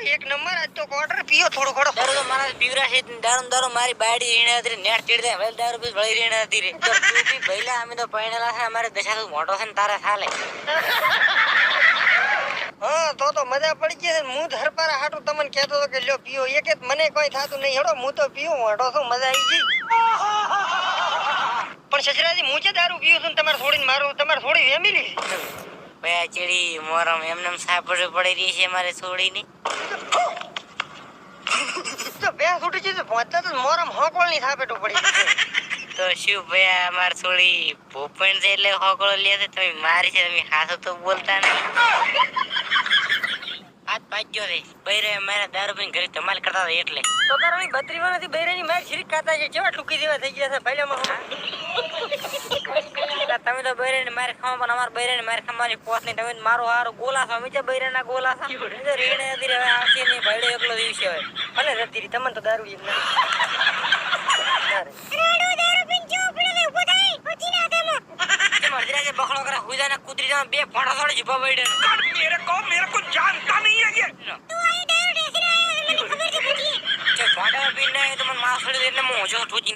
એક નંબર આજ તો ઓર્ડર પીઓ થોડો ઘણો. દારૂ તો મારા પીવરા છે દારૂ દારૂ મારી બાયડી રીણે હતી નેટ ચીડ દે વેલ દારૂ પી ભળી રીણે હતી રે. તો તું બી ભઈલા અમે તો પૈણેલા છે અમારે દશા તો મોટો છે ને તારે થાલે. હા તો તો મજા પડી ગઈ છે. હું ધરપારા હાટું તમને કહેતો હતો કે લ્યો પીઓ. એક જ મને કોઈ થાતું નહીં. હેડો હું તો પીવું મોટો છું મજા આવી ગઈ. પણ સસરાજી હું જે દારૂ પીવું છું તમારે છોડીને મારું તમારે થોડી ફેમિલી ભયા ચીડી મોરમ એમને સાપડ પડી રહી છે મારે છોડીની તો બે છૂટી છે પહોંચતા તો મોરમ હોકોળની થાપેટું પડી તો શું ભયા અમાર છોડી ભૂપેન છે એટલે હોકળો લે છે? તમે મારી છે તમે હાથો તો બોલતા નહીં. હાથ પાજ્યો રે. બૈરે મારા દારૂ પીને ઘરે ધમાલ કરતા હતા એટલે. તો તારો બત્રી વર્ષથી બૈરાની મારી છીરીક ખાતા છે જેવા ટૂંકી દેવા થઈ ગયા છે તમે તો બૈરે ને મારે ખાવા પણ અમાર બૈરે ને મારે ખાવાની પોસ નહીં તમે તો મારો હારો ગોલા છો અમે તો બૈરે ના ગોલા છો એ તો રેડે હતી રે, હવે આવશે નહીં ભાઈડો એકલો દિવસે હવે ભલે રતી રહી તમને તો દારૂ એમ નથી ના રે. તે મરજીરા જે બખડો કરે હુઈ જાય ને કૂતરી જાય ને બે ફોટા થોડી જીભા બૈડે मेरे को मेरे को जानता नहीं है ये જે ફોટા પીને તો મને માસ એટલે હું જો ઠોચી